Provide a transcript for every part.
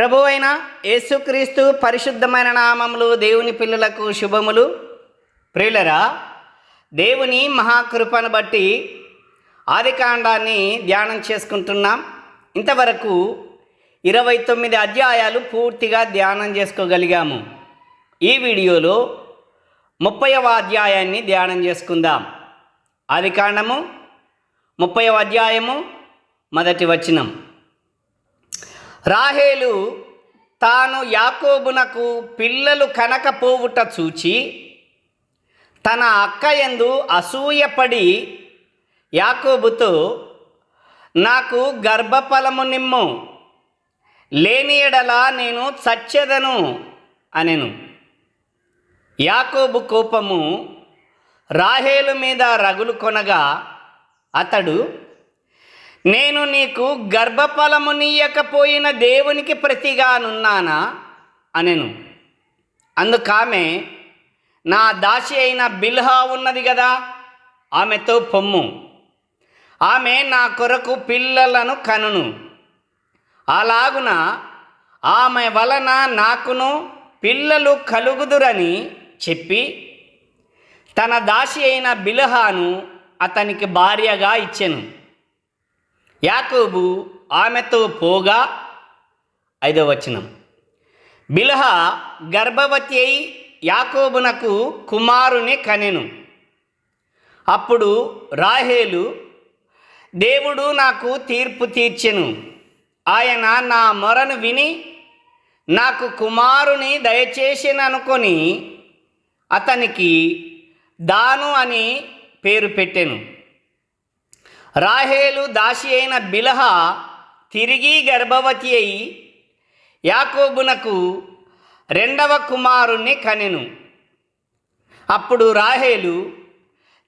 ప్రభు అయిన యేసుక్రీస్తు పరిశుద్ధమైన నామములు దేవుని పిల్లలకు శుభములు. ప్రియులరా దేవుని మహాకృపను బట్టి ఆదికాండాన్ని ధ్యానం చేసుకుంటున్నాం. ఇంతవరకు ఇరవై తొమ్మిది అధ్యాయాలు పూర్తిగా ధ్యానం చేసుకోగలిగాము. ఈ వీడియోలో ముప్పైవ అధ్యాయాన్ని ధ్యానం చేసుకుందాం. ఆదికాండము ముప్పైవ అధ్యాయము మొదటి వచనం. రాహేలు తాను యాకోబునకు పిల్లలు కనకపోవుట చూచి తన అక్క ఎందు అసూయపడి యాకోబుతో నాకు గర్భఫలము నిమ్ము లేని ఎడల నేను చచ్చెదను అనెను. యాకోబు కోపము రాహేలు మీద రగులు కొనగా అతడు నేను నీకు గర్భఫలము నీయకపోయిన దేవునికి ప్రతిగానున్నానా? అనెను. అందుకామె నా దాసి అయిన బిల్హా ఉన్నది కదా ఆమెతో పొమ్ము. ఆమె నా కొరకు పిల్లలను కనును. అలాగున ఆమె వలన నాకును పిల్లలు కలుగుదురని చెప్పి తన దాసి అయిన బిల్హాను అతనికి భార్యగా ఇచ్చెను. యాకోబు ఆమెతో పోగా ఐదవ వచనం. బిలహ గర్భవతి అయి యాకోబునకు కుమారుని కనెను. అప్పుడు రాహేలు దేవుడు నాకు తీర్పు తీర్చెను. ఆయన నా మొరను విని నాకు కుమారుని దయచేసిననుకొని అతనికి దాను అని పేరు పెట్టెను. రాహేలు దాసి అయిన బిలహ తిరిగి గర్భవతి అయి యాకోబునకు రెండవ కుమారుణ్ణి కనెను. అప్పుడు రాహేలు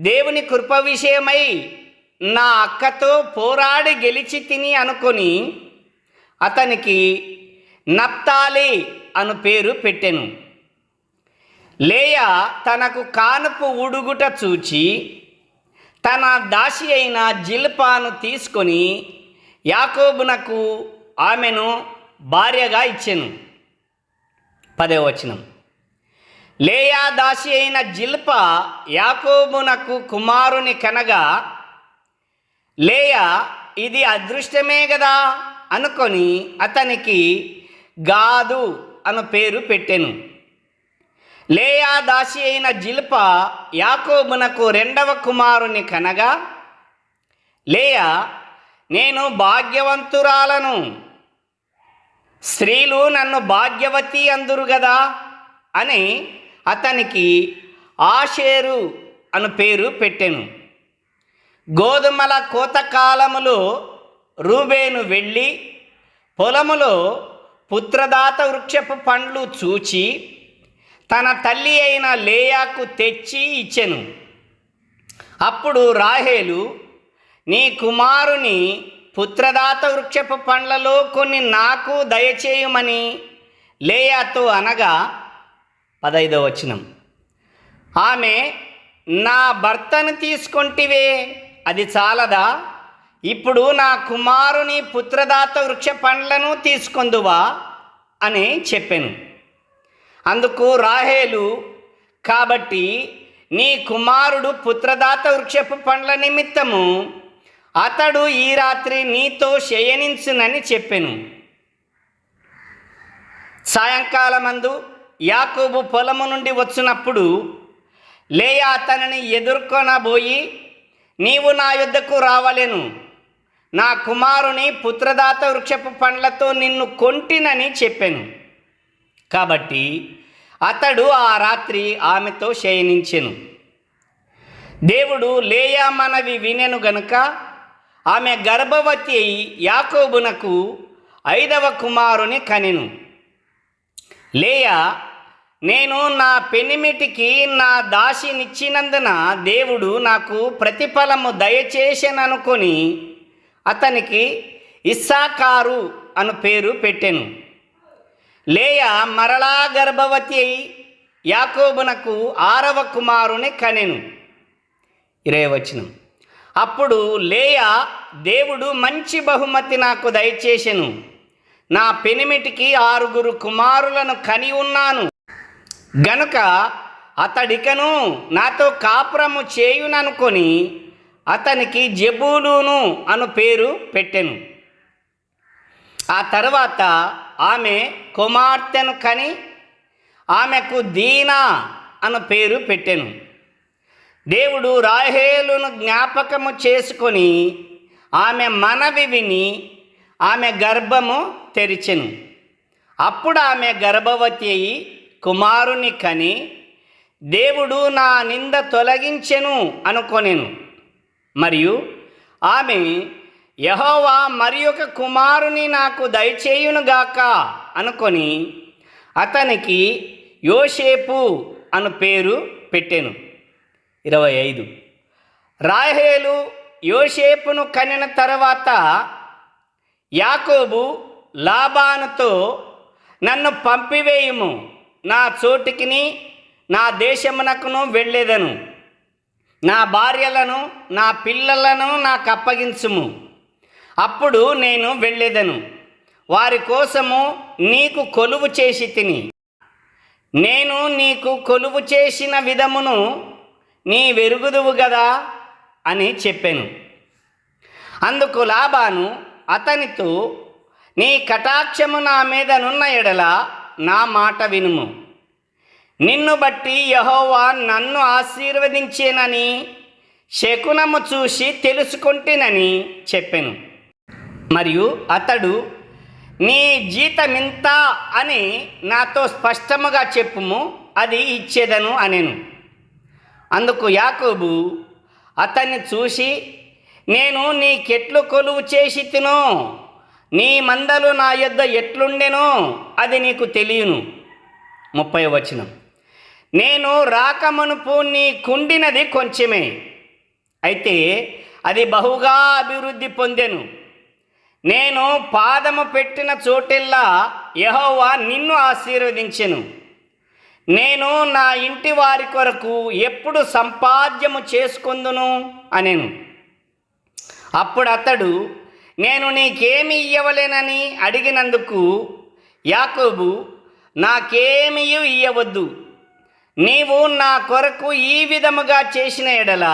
దేవుని కృప విషయమై నా అక్కతో పోరాడి గెలిచి తిని అనుకొని అతనికి నప్తాలి అను పేరు పెట్టెను. లేయా తనకు కానుపు ఉడుగుట చూచి తన దాసి అయిన జిల్పాను తీసుకొని యాకోబునకు ఆమెను భార్యగా ఇచ్చెను. పదే వచనం. లేయా దాసి అయిన జిల్ప యాకోబునకు కుమారుని కనగా లేయా ఇది అదృష్టమే కదా అనుకొని అతనికి గాదు అను పేరు పెట్టెను. లేయా దాసి అయిన జిల్ప యాకోబునకు రెండవ కుమారుని కనగా లేయా నేను భాగ్యవంతురాలను. స్త్రీలు నన్ను భాగ్యవతి అందురు గదా అని అతనికి ఆషేరు అను పేరు పెట్టెను. గోధుమల కోతకాలములో రూబేను వెళ్ళి పొలములో పుత్రదాత వృక్షపు పండ్లు చూచి తన తల్లి అయిన లేయాకు తెచ్చి ఇచ్చెను. అప్పుడు రాహేలు నీ కుమారుని పుత్రదాత వృక్షపు పండ్లలో కొన్ని నాకు దయచేయమని లేయాతో అనగా పదైదవ వచనం. ఆమె నా భర్తను తీసుకొంటివే అది చాలదా? ఇప్పుడు నా కుమారుని పుత్రదాత వృక్ష పండ్లను తీసుకొందువా? అని చెప్పాను. అందుకు రాహేలు కాబట్టి నీ కుమారుడు పుత్రదాత వృక్షపు పండ్ల నిమిత్తము అతడు ఈ రాత్రి నీతో శయనించునని చెప్పెను. సాయంకాలమందు యాకోబు పొలము నుండి వచ్చినప్పుడు లేయా అతనిని ఎదుర్కొనబోయి నీవు నా యుద్ధకు రావలేను. నా కుమారుని పుత్రదాత వృక్షపు పండ్లతో నిన్ను కొంటినని చెప్పాను. కాబట్టి అతడు ఆ రాత్రి ఆమెతో శయనించెను. దేవుడు లేయా మనవి వినెను గనుక ఆమె గర్భవతి అయి యాకోబునకు ఐదవ కుమారుని కనెను. లేయా నేను నా పెనిమిటికి నా దాసినిచ్చినందున దేవుడు నాకు ప్రతిఫలము దయచేసననుకొని అతనికి ఇస్సాకారు అను పేరు పెట్టెను. లేయా మరలా గర్భవతి అయి యాకోబునకు ఆరవ కుమారుని కనెను. ఇరవై వచనం. అప్పుడు లేయా దేవుడు మంచి బహుమతి నాకు దయచేసెను. నా పెనిమిటికి ఆరుగురు కుమారులను కని ఉన్నాను. గనుక అతడికను నాతో కాపురము చేయుననుకొని అతనికి జబూలును అను పేరు పెట్టెను. ఆ తర్వాత ఆమె కుమార్తెను కని ఆమెకు దీనా అను పేరు పెట్టెను. దేవుడు రాహేలును జ్ఞాపకము చేసుకొని ఆమె మనవి విని ఆమె గర్భము తెరిచెను. అప్పుడు ఆమె గర్భవతి అయి కుమారుని కని దేవుడు నా నింద తొలగించెను అనుకొనెను. మరియు ఆమె యహోవా మరి ఒక కుమారుని నాకు దయచేయునుగాక అనుకొని అతనికి యోషేపు అను పేరు పెట్టెను. ఇరవై ఐదు. రాహేలు యోషేపును కనిన తర్వాత యాకోబు లాభానుతో నన్ను పంపివేయుము. నా చోటికిని నా దేశమునకును వెళ్ళేదను. నా భార్యలను నా పిల్లలను నాకు అప్పగించుము అప్పుడు నేను వెళ్ళేదను. వారి కోసము నీకు కొలువు చేసి తిని. నేను నీకు కొలువు చేసిన విధమును నీ వెరుగుదువు గదా అని చెప్పాను. అందుకు లాభాను అతనితో నీ కటాక్షము నా మీద నున్న ఎడల నా మాట వినుము. నిన్ను బట్టి యహోవా నన్ను ఆశీర్వదించేనని శకునము చూసి తెలుసుకుంటేనని చెప్పాను. మరియు అతడు నీ జీతమింత అని నాతో స్పష్టముగా చెప్పుము అది ఇచ్చేదను అనెను. అందుకు యాకోబు అతన్ని చూసి నేను నీకెట్లు కొలువు చేసి తినో నీ మందలు నా యొద్ద ఎట్లుండెనో అది నీకు తెలియను. ముప్పై వచనం. నేను రాకమనుపు నీ కుండినది కొంచెమే అయితే అది బహుగా అభివృద్ధి పొందెను. నేను పాదము పెట్టిన చోటెల్లా యహోవా నిన్ను ఆశీర్వదించెను. నేను నా ఇంటి వారి కొరకు ఎప్పుడు సంపాద్యము చేసుకుందును అనెను. అప్పుడు అతడు నేను నీకేమి ఇయ్యవలేనని అడిగినందుకు యాకోబు నాకేమీ ఇయ్యవద్దు. నీవు నా కొరకు ఈ విధముగా చేసిన ఎడల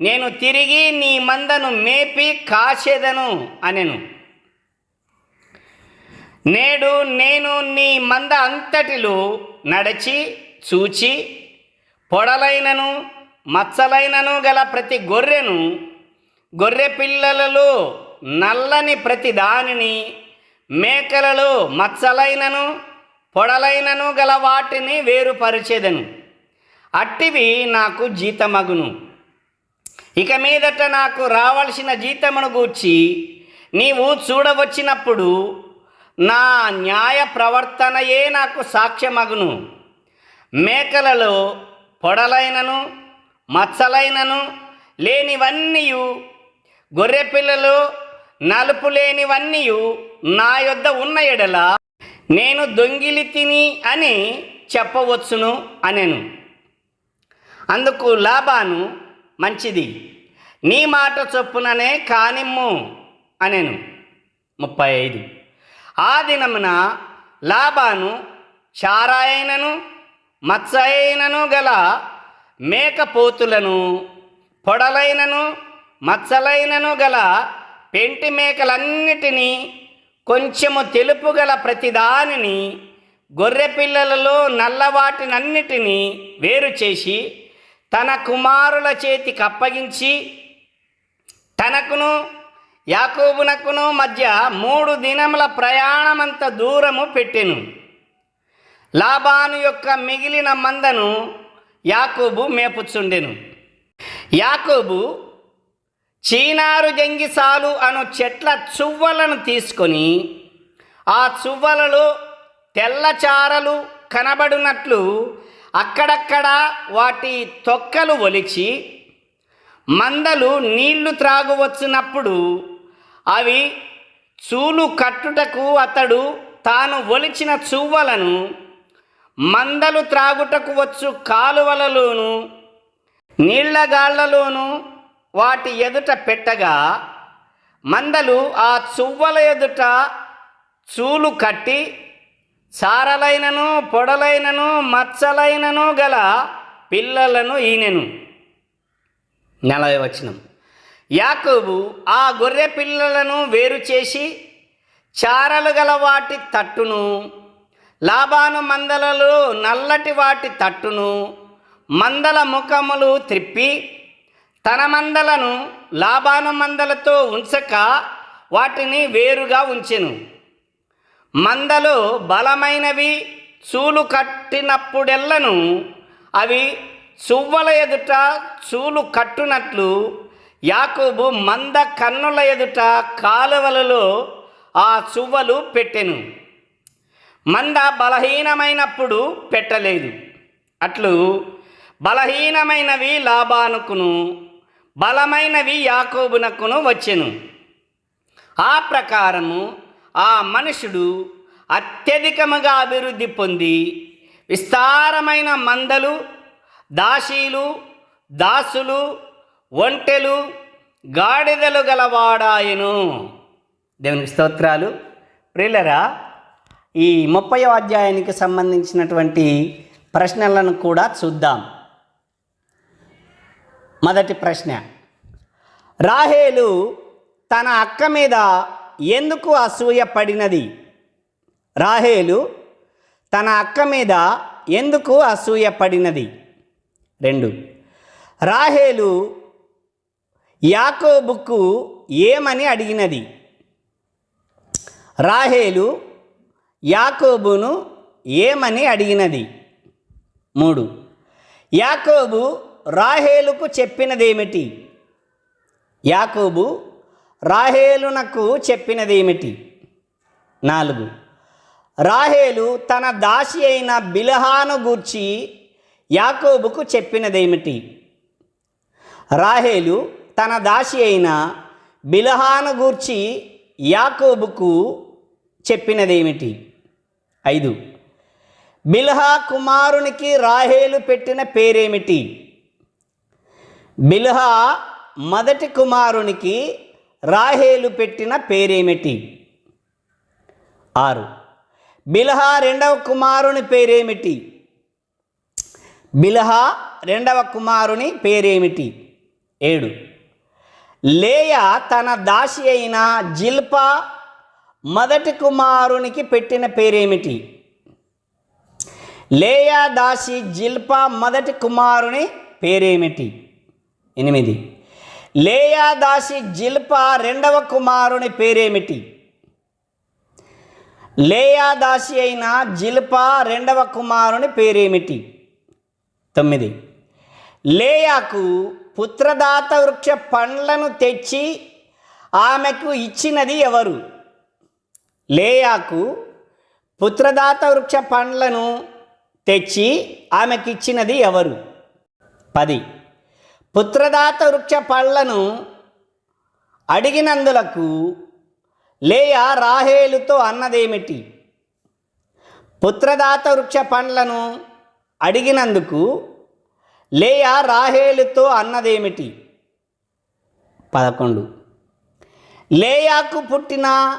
నేను తిరిగి నీ మందను మేపి కాసేదను అనెను. నేడు నేను నీ మంద అంతటిలో నడిచి చూచి పొడలైనను మచ్చలైనను గల ప్రతి గొర్రెను గొర్రె పిల్లలలో నల్లని ప్రతి దానిని మేకలలో మచ్చలైనను పొడలైనను గల వాటిని వేరుపరిచేదను. అట్టివి నాకు జీతమగును. ఇక మీదట నాకు రావలసిన జీతమును గూర్చి నీవు చూడవచ్చినప్పుడు నా న్యాయ ప్రవర్తనయే నాకు సాక్ష్యమగును. మేకలలో పొడలైనను మచ్చలైనను లేనివన్నీ గొర్రెపిల్లలు నలుపు లేనివన్నీ నా యొద్ద ఉన్న ఎడల నేను దొంగిలి తిని అని చెప్పవచ్చును అనెను. అందుకు లాభాను మంచిది. నీ మాట చొప్పుననే కానిమ్ము అనెను. ముప్పై ఐదు ఆ దినమున లాబాను చారాయనను మత్సైనను గల మేకపోతులను పొడలైనను మచ్చలైనను గల పెంటి మేకలన్నిటినీ కొంచెము తెలుపు గల ప్రతిదానిని గొర్రె పిల్లలలో నల్లవాటినన్నిటినీ వేరు చేసి తన కుమారుల చేతికి అప్పగించి తనకును యాకోబునకును మధ్య మూడు దినముల ప్రయాణమంత దూరము పెట్టెను. లాభాను యొక్క మిగిలిన మందను యాకోబు మేపుచుండెను. యాకోబు చీనారు జంగిసాలు అను చెట్ల చువ్వలను తీసుకొని ఆ చువ్వలలో తెల్లచారలు కనబడినట్లు అక్కడక్కడ వాటి తొక్కలు ఒలిచి మందలు నీళ్ళు త్రాగువచ్చినప్పుడు అవి చూలు కట్టుటకు అతడు తాను ఒలిచిన చువ్వలను మందలు త్రాగుటకు వచ్చు కాలువలలోను నీళ్ళగాళ్ళలోను వాటి ఎదుట పెట్టగా మందలు ఆ చువ్వల ఎదుట చూలు కట్టి సారలైనను పొడలైనను మచ్చలైనను గల పిల్లలను ఈనెను. నలభై వచనం యాకోబు ఆ గొర్రె పిల్లలను వేరు చేసి చారలు గల వాటి తట్టును లాభాను మందలలో నల్లటి వాటి తట్టును మందల ముఖములు త్రిప్పి తన మందలను లాభాను మందలతో ఉంచక వాటిని వేరుగా ఉంచెను. మందలో బలమైనవి చూలు కట్టినప్పుడెల్లను అవి సువ్వల ఎదుట చూలు కట్టునట్లు యాకోబు మంద కన్నుల ఎదుట కాలువలలో ఆ చువ్వలు పెట్టెను. మంద బలహీనమైనప్పుడు పెట్టలేదు. అట్లు బలహీనమైనవి లాభానుకును బలమైనవి యాకోబునకును వచ్చెను. ఆ ప్రకారము ఆ మనుషుడు అత్యధికముగా అభివృద్ధి పొంది విస్తారమైన మందలు దాసీలు దాసులు ఒంటెలు గాడిదలు గలవాడాయను. దేవునికి స్తోత్రాలు. ప్రిల్లరా ఈ ముప్పై అధ్యాయానికి సంబంధించినటువంటి ప్రశ్నలను కూడా చూద్దాం. మొదటి ప్రశ్న. రాహేలు తన అక్క మీద ఎందుకు అసూయ పడినది? రాహేలు తన అక్క మీద ఎందుకు అసూయ పడినది? రెండు. రాహేలు యాకోబుకు ఏమని అడిగినది? రాహేలు యాకోబును ఏమని అడిగినది? మూడు. యాకోబు రాహేలుకు చెప్పినదేమిటి? యాకోబు రాహేలునకు చెప్పినదేమిటి? నాలుగు. రాహేలు తన దాసి అయిన బిలహాను గూర్చి యాకోబుకు చెప్పినదేమిటి? రాహేలు తన దాసి అయిన బిలహాను గూర్చి యాకోబుకు చెప్పినదేమిటి? ఐదు. బిల్హా కుమారునికి రాహేలు పెట్టిన పేరేమిటి? బిల్హా మొదటి కుమారునికి రాహేలు పెట్టిన పేరేమిటి? ఆరు. బిల్హా రెండవ కుమారుని పేరేమిటి? బిల్హా రెండవ కుమారుని పేరేమిటి? ఏడు. లేయ తన దాసి అయిన జిల్పా మొదటి కుమారునికి పెట్టిన పేరేమిటి? లేయా దాసి జిల్పా మొదటి కుమారుని పేరేమిటి? ఎనిమిది. లేయాదాసి జిల్ప జిల్పా రెండవ కుమారుని పేరేమిటి? లేయాదాసి అయిన జిల్పా రెండవ కుమారుని పేరేమిటి? తొమ్మిది. లేయాకు పుత్రదాత వృక్ష పండ్లను తెచ్చి ఆమెకు ఇచ్చినది ఎవరు? లేయాకు పుత్రదాత వృక్ష పండ్లను తెచ్చి ఆమెకిచ్చినది ఎవరు? పది. పుత్రదాత వృక్ష పళ్ళను అడిగినందులకు లేయా రాహేలుతో అన్నదేమిటి? పుత్రదాత వృక్ష పండ్లను అడిగినందుకు లేయా రాహేలుతో అన్నదేమిటి? పదకొండు. లేయాకు పుట్టిన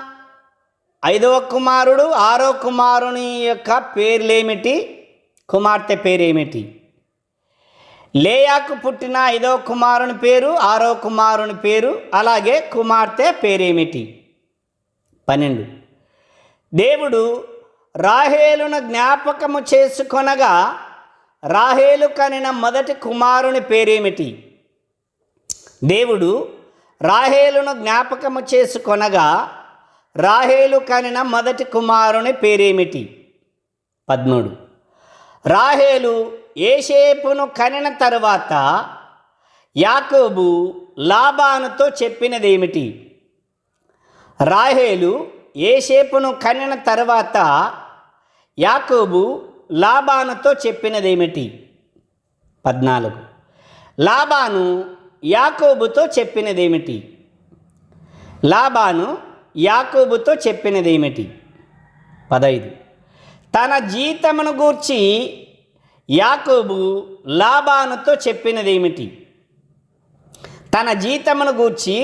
ఐదవ కుమారుడు ఆరో కుమారుని యొక్క పేర్లేమిటి? కుమార్తె పేరేమిటి? లేయాకు పుట్టిన ఐదో కుమారుని పేరు ఆరో కుమారుని పేరు అలాగే కుమార్తె పేరేమిటి? పన్నెండు. దేవుడు రాహేలును జ్ఞాపకము చేసుకొనగా రాహేలు కనిన మొదటి కుమారుని పేరేమిటి? దేవుడు రాహేలును జ్ఞాపకము చేసుకొనగా రాహేలు కనిన మొదటి కుమారుని పేరేమిటి? పద్మూడు. రాహేలు ఏషేపును కనిన తరువాత యాకోబు లాబానుతో చెప్పినదేమిటి? రాహేలు ఏషేపును కనిన తర్వాత యాకోబు లాబానుతో చెప్పినదేమిటి? పద్నాలుగు. లాబాను యాకోబుతో చెప్పినదేమిటి? లాబాను యాకోబుతో చెప్పినదేమిటి? పదైదు. తన జీతమును గూర్చి యాకోబు లాబానుతో చెప్పినదేమిటి? తన జీతమును గూర్చి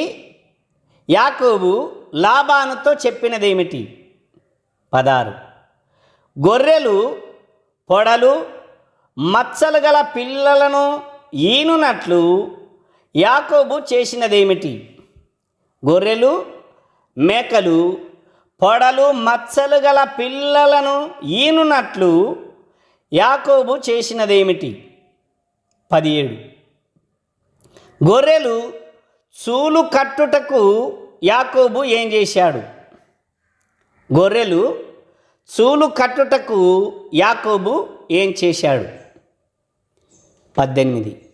యాకోబు లాబానుతో చెప్పినదేమిటి? పదారు గొర్రెలు పొడలు మచ్చలు గల పిల్లలను ఈనునట్లు యాకోబు చేసినదేమిటి? గొర్రెలు మేకలు పొడలు మచ్చలు గల పిల్లలను ఈనునట్లు యాకోబు చేసినదేమిటి? పదిహేడు. గొర్రెలు చూలు కట్టుటకు యాకోబు ఏం చేశాడు? గొర్రెలు చూలు కట్టుటకు యాకోబు ఏం చేశాడు? పద్దెనిమిది.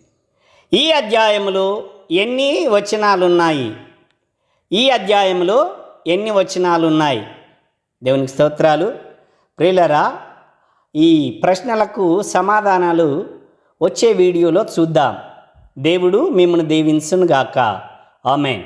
ఈ అధ్యాయంలో ఎన్ని వచనాలున్నాయి? ఈ అధ్యాయంలో ఎన్ని వచనాలున్నాయి? దేవునికి స్తోత్రాలు. ప్రియులరా ఈ ప్రశ్నలకు సమాధానాలు వచ్చే వీడియోలో చూద్దాం. దేవుడు మిమ్మల్ని దీవించునుగాక. ఆమెన్.